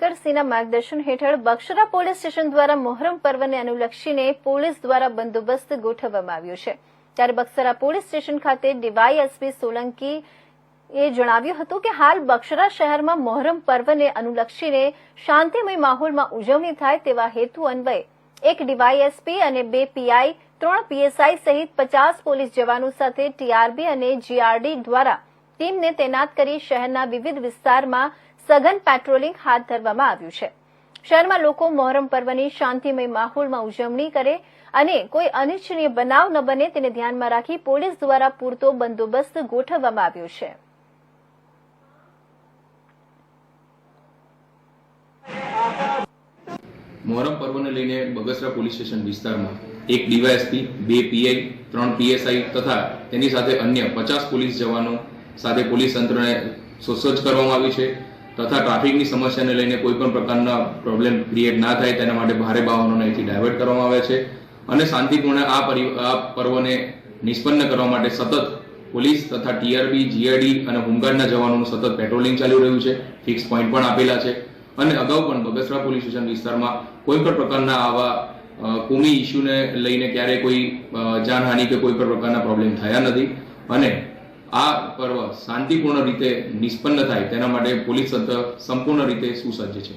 શંકરસિંહના માર્ગદર્શન હેઠળ બક્ષરા police station દ્વારા મોહરમ પર્વને અનુલક્ષીને પોલીસ દ્વારા બંદોબસ્ત ગોઠવવામાં આવ્યો છે. ત્યારે બક્સરા પોલીસ સ્ટેશન ખાતે ડીવાયએસપી સોલંકી એ જણાવ્યું હતું કે હાલ બક્ષરા શહેરમાં મોહરમ પર્વને અનુલક્ષીને શાંતિમય માહોલમાં ઉજવણી થાય તેવા હેતુ અન્વયે એક ડીવાયએસપી અને બે પીઆઈ, ત્રણ પીએસઆઈ સહિત પચાસ પોલીસ જવાનો સાથે ટીઆરબી અને જીઆરડી દ્વારા ટીમને તૈનાત કરી શહેરના વિવિધ વિસ્તારમાં સઘન પેટ્રોલિંગ હાથ ધરવામાં આવ્યું છે. શહેરમાં લોકો મોહરમ પર્વની શાંતિમય માહોલમાં ઉજવણી કરે અને કોઈ અનિચ્છનીય બનાવ ન બને તેને ધ્યાનમાં રાખી પોલીસ દ્વારા પૂરતો બંદોબસ્ત ગોઠવવામાં આવ્યો છે. મોહરમ પર્વને લઈને બગસરા પોલીસ સ્ટેશન વિસ્તારમાં એક ડીવાયએસપી, બે પીઆઈ, ત્રણ પીએસઆઈ તથા તેની સાથે અન્ય પચાસ પોલીસ જવાનો સાથે પોલીસ તંત્રને સુસજ્જ કરવામાં આવી છે તથા ટ્રાફિકની સમસ્યાને લઈને કોઈ પણ પ્રકારના પ્રોબ્લેમ ક્રિએટ ના થાય તેના માટે ભારે વાહનોને અહીંથી ડાયવર્ટ કરવામાં આવે છે અને શાંતિપૂર્ણ આ પરિ, આ પર્વને નિષ્પન્ન કરવા માટે સતત પોલીસ તથા ટીઆરબી જીઆરડી અને હોમગાર્ડના જવાનોનું સતત પેટ્રોલિંગ ચાલી રહ્યું છે ફિક્સ પોઈન્ટ પણ આપેલા છે અને અગાઉ પણ બગસરા પોલીસ સ્ટેશન વિસ્તારમાં કોઈ પણ પ્રકારના આવા કોમી ઇસ્યુને લઈને ક્યારેય કોઈ જાનહાનિ કે કોઈ પણ પ્રકારના પ્રોબ્લેમ થયા નથી અને આ પર્વ શાંતિપૂર્ણ રીતે નિષ્પન્ન થાય તેના માટે પોલીસ તંત્ર સંપૂર્ણ રીતે સુસજ્જ છે.